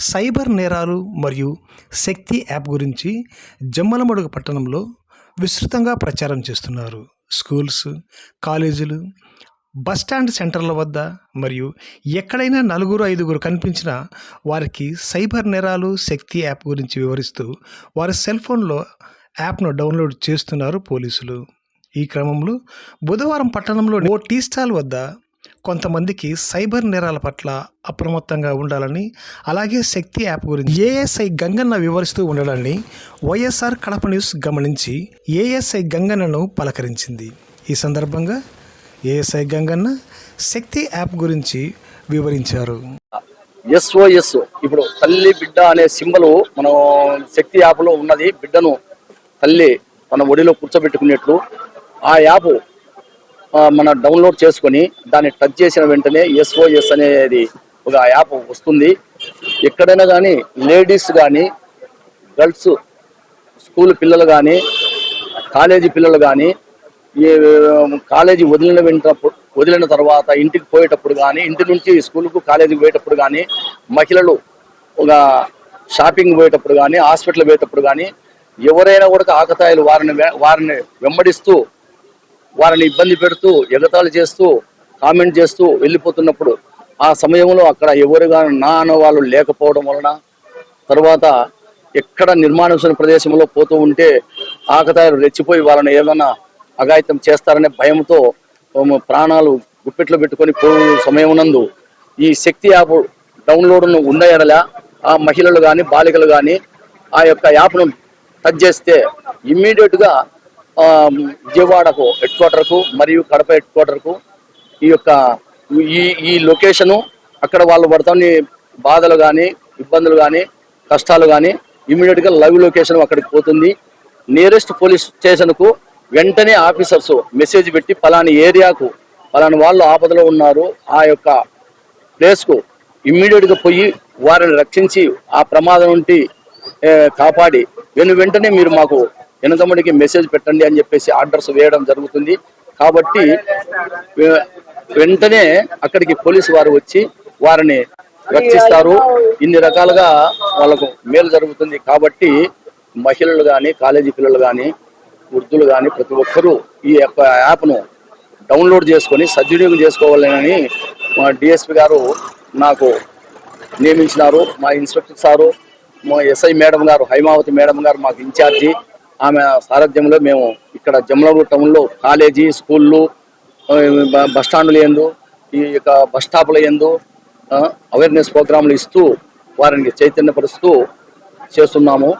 Cyber నేరాలు మరియు శక్తి app గురించి జమ్మలమడుగు పట్టణంలో విస్తృతంగా ప్రచారం చేస్తున్నారు. స్కూల్స్ కాలేజీలు బస్టాండ్ సెంటర్ల వద్ద మరియు ఎక్కడైనా నలుగురు ఐదుగురు కనిపించిన వారికి సైబర్ నేరాలు శక్తి యాప్ గురించి వివరిస్తూ వారి సెల్ ఫోన్లో యాప్ను డౌన్లోడ్ చేస్తున్నారు పోలీసులు. ఈ క్రమంలో బుధవారం పట్టణంలో ఓ టీ స్టాల్ వద్ద కొంతమందికి సైబర్ నేరాల పట్ల అప్రమత్తంగా ఉండాలని అలాగే శక్తి యాప్ గురించి ఏఎస్ఐ గంగన్న వివరిస్తూ ఉండడాన్ని వైఎస్ఆర్ కడప న్యూస్ గమనించి ఏఎస్ఐ గంగన్నను పలకరించింది. ఈ సందర్భంగా ఏఎస్ఐ గంగన్న శక్తి యాప్ గురించి వివరించారు. ఎస్ఓఎస్ ఇప్పుడు తల్లి బిడ్డ అనే సింబల్ మనం శక్తి యాప్లో ఉన్నది. బిడ్డను తల్లి మన ఒడిలో కూర్చోబెట్టుకునేట్లు ఆ యాప్ మన డౌన్లోడ్ చేసుకొని దాన్ని టచ్ చేసిన వెంటనే ఎస్ఓఎస్ అనేది ఒక యాప్ వస్తుంది. ఎక్కడైనా కానీ లేడీస్ కానీ గర్ల్స్ స్కూల్ పిల్లలు కానీ కాలేజీ పిల్లలు కానీ ఈ కాలేజీ వదిలిన వెంటప్పుడు వదిలిన తర్వాత ఇంటికి పోయేటప్పుడు కానీ ఇంటి నుంచి స్కూల్కు కాలేజీకి పోయేటప్పుడు కానీ మహిళలు ఒక షాపింగ్ పోయేటప్పుడు కానీ హాస్పిటల్ పోయేటప్పుడు కానీ ఎవరైనా కూడా ఆకతాయిలు వారిని వారిని వెంబడిస్తూ వారిని ఇబ్బంది పెడుతూ ఎగతాళి చేస్తూ కామెంట్ చేస్తూ వెళ్ళిపోతున్నప్పుడు ఆ సమయంలో అక్కడ ఎవరుగా నా అన్న వాళ్ళు లేకపోవడం వలన తర్వాత ఎక్కడ నిర్మాణం ప్రదేశంలో పోతూ ఉంటే ఆకతాయిలు రెచ్చిపోయి వాళ్ళని ఏదైనా అఘాయితం చేస్తారనే భయంతో ప్రాణాలు గుప్పెట్లో పెట్టుకొని పోయే సమయం నందు ఈ శక్తి యాప్ డౌన్లోడ్ను ఉన్న ఎడల ఆ మహిళలు కానీ బాలికలు కానీ ఆ యొక్క యాప్ను టచ్ చేస్తే ఇమ్మీడియట్గా విజయవాడకు హెడ్ క్వార్టర్కు మరియు కడప హెడ్ క్వార్టర్కు ఈ యొక్క ఈ ఈ లొకేషను అక్కడ వాళ్ళు పడుతున్న బాధలు కానీ ఇబ్బందులు కానీ కష్టాలు కానీ ఇమీడియట్గా లైవ్ లొకేషన్ అక్కడికి పోతుంది. నియరెస్ట్ పోలీస్ స్టేషన్కు వెంటనే ఆఫీసర్స్ మెసేజ్ పెట్టి పలాని ఏరియాకు పలాని వాళ్ళు ఆపదలో ఉన్నారు ఆ యొక్క ప్లేస్కు ఇమ్మీడియట్గా పోయి వారిని రక్షించి ఆ ప్రమాదం నుండి కాపాడి వెను వెంటనే మీరు మాకు వెనుకమ్మడికి మెసేజ్ పెట్టండి అని చెప్పేసి ఆర్డర్స్ వేయడం జరుగుతుంది. కాబట్టి వెంటనే అక్కడికి పోలీసు వారు వచ్చి వారిని రక్షిస్తారు. ఇన్ని రకాలుగా వాళ్ళకు మేలు జరుగుతుంది. కాబట్టి మహిళలు కానీ కాలేజీ పిల్లలు కానీ వృద్ధులు కానీ ప్రతి ఒక్కరూ ఈ యొక్క యాప్ను డౌన్లోడ్ చేసుకొని సద్వినియోగం చేసుకోవాలని మా డిఎస్పి గారు నాకు నియమించినారు. మా ఇన్స్పెక్టర్ సారు మా ఎస్ఐ మేడం గారు హైమావతి మేడం గారు మాకు ఇన్ఛార్జి. ఆమె సారథ్యంలో మేము ఇక్కడ జమలూరు టౌన్లో కాలేజీ స్కూళ్ళు బస్టాండ్లు బస్ ఎందు ఈ యొక్క బస్ స్టాప్ల ఎందు అవేర్నెస్ ప్రోగ్రాంలు ఇస్తూ వారిని చైతన్యపరుస్తూ చేస్తున్నాము.